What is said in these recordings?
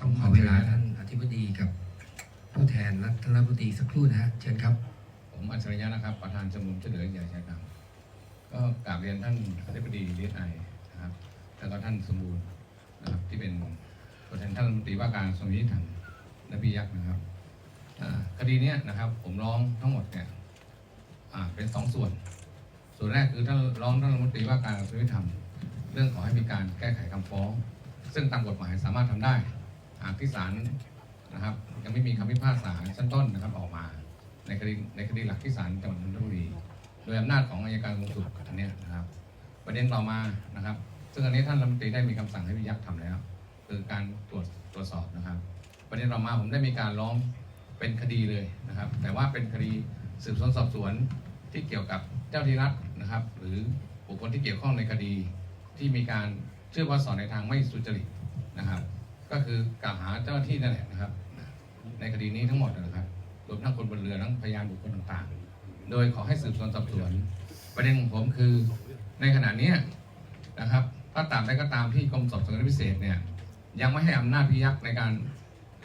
ต้องขอเวลาท่านอธิบดีกับผู้แทนรัฐมนตรีสักครู่นะฮะเชิญครับ ผมอัจฉริยะนะครับ ประธานชมรมช่วยเหลือเหยื่ออาชญากรรมก็กราบเรียนท่านอธิบดีดีไอนะครับแล้วก็ท่านสมบูรณ์นะครับที่เป็นตัวแทนท่านรัฐมนตรีว่าการกระทรวงยุติธรรมและพิยักษ์นะครับคดีนี้นะครับ ผมร้องทั้งหมดเนี่ยเป็นสองส่วน ส่วนแรกคือท่านร้องท่านรัฐมนตรีว่าการกระทรวงยุติธรรม เรื่องขอให้มีการแก้ไขคำฟ้อง ซึ่งตามกฎหมายสามารถทำได้ ที่ศาลนะครับ ยังไม่มีคำพิพากษาชั้นต้นนะครับออกมา ในคดีในคดีหลักที่ศาลจังหวัดนนทบุรีโดยอำนาจของอัยการสูงสุดอันเนี้ยนะครับ ประเด็นต่อมานะครับ ซึ่งอันนี้ท่านรัฐมนตรีได้มีคำสั่งให้พิยักษ์ทำแล้ว คือการตรวจตรวจสอบนะครับ ประเด็นต่อมาผมได้มีการร้องเป็นคดีเลยนะครับ แต่ว่าเป็นคดีสืบสวนสอบสวนที่เกี่ยวกับเจ้าที่รัฐนะครับ หรือบุคคลที่เกี่ยวข้องในคดีที่มีการเชื่อว่าสอนในทางไม่สุจริต ก็คือกล่าวหาเจ้าหน้าที่นั่นแหละนะครับ ในคดีนี้ทั้งหมดนะครับรวมทั้งคนบนเรือทั้งพยานบุคคลต่างๆ โดยขอให้สืบสวนสอบสวน ประเด็นของผมคือในขณะนี้นะครับถ้าตามใดก็ตามที่กรมสอบสวนพิเศษเนี่ยยังไม่ให้อำนาจพิยักษ์ในการ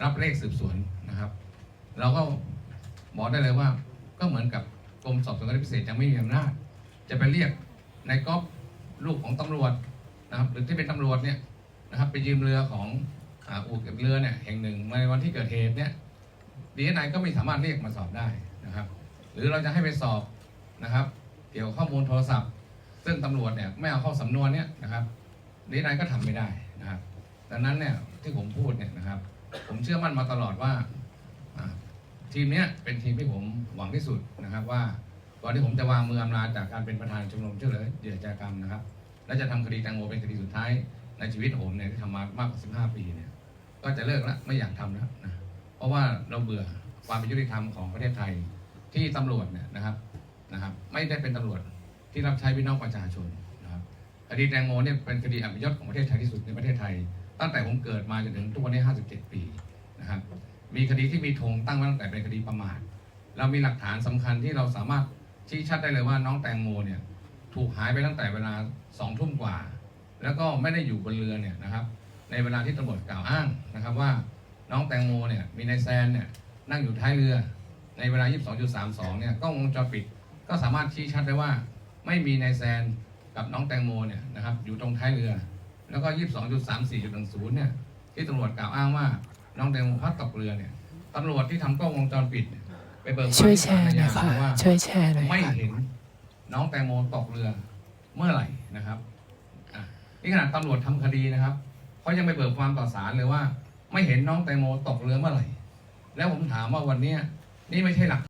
รับเลขสืบสวนนะครับ เราก็บอกได้เลยว่าก็เหมือนกับกรมสอบสวนคดีพิเศษยังไม่มีอำนาจ จะไปเรียกนายก๊อฟลูกของตำรวจนะครับหรือที่เป็นตำรวจเนี่ยนะครับไปยืมเรือของ อู่เก็บเรือเนี่ยแห่งหนึ่งในวันที่เกิดเหตุเนี่ยดีเอสไอก็ไม่สามารถเรียกมาสอบได้นะครับ หรือเราจะให้ไปสอบนะครับ เกี่ยวกับข้อมูลโทรศัพท์ ซึ่งตำรวจเนี่ยไม่เอาเข้าสำนวนเนี่ยนะครับดีเอสไอก็ทำไม่ได้นะครับดังนั้นเนี่ยที่ผมพูดเนี่ยนะครับ ผมเชื่อมั่นมาตลอดว่าทีมเนี้ยเป็นทีมที่ผมหวังที่สุดนะครับว่าก่อนที่ผมจะวางมืออำนาจจากการเป็นประธานชมรมช่วยเหลือเหยื่ออาชญากรรมนะครับ และจะทำคดีแตงโมเป็นคดีสุดท้าย ในชีวิตผมเนี่ยที่ทำมามากกว่า15ปีเนี่ย ก็จะเลิกแล้วไม่อยากทำแล้วนะเพราะว่าเราเบื่อความเป็นยุติธรรมของประเทศไทยที่ตำรวจเนี่ยนะครับนะครับ ไม่ได้เป็นตำรวจที่รับใช้พี่น้องประชาชนนะครับคดีแตงโมเนี่ยเป็นคดีอัปยศของประเทศไทยที่สุดในประเทศไทย ตั้งแต่ผมเกิดมาจนถึงทุกวันนี้ 57 ปีนะครับ มีคดีที่มีธงตั้งไว้ตั้งแต่เป็นคดีประมาทเรามีหลักฐานสำคัญที่เราสามารถชี้ชัดได้เลยว่าน้องแตงโมเนี่ยถูกหายไปตั้งแต่เวลาสองทุ่มกว่า แล้วก็ไม่ได้อยู่บนเรือเนี่ยนะครับ ในเวลาที่ตำรวจกล่าวอ้างนะครับว่าน้องแตงโมเนี่ยมีนายแซนเนี่ยนั่งอยู่ท้ายเรือ ในเวลา 22.32 เนี่ยกล้องวงจรปิดก็สามารถชี้ชัดได้ว่า ไม่มีนายแซนกับน้องแตงโมเนี่ยนะครับอยู่ตรงท้ายเรือ แล้วก็ 22.34.10 เนี่ยที่ตำรวจกล่าวอ้างว่าน้องแตงโมพลัดตกเรือเนี่ยตำรวจที่ทำกล้องวงจรปิดเนี่ยไปเบิกความช่วยที่แชศาลร์อาหน่ญาอยค่ะว่าช่วยแชร์หน่อยไม่ค่ะเห็นน้องแตงโมตกเรือเมื่อไหร่นะครับอะ นี่ขนาดตำรวจทำคดีนะครับเขายังไปเบิกความต่อศาลเลยว่า ไม่เห็นน้องแตงโมตกเรือเมื่อไหร่ แล้วผมถามว่าวันนี้นี่ไม่ใช่หลัก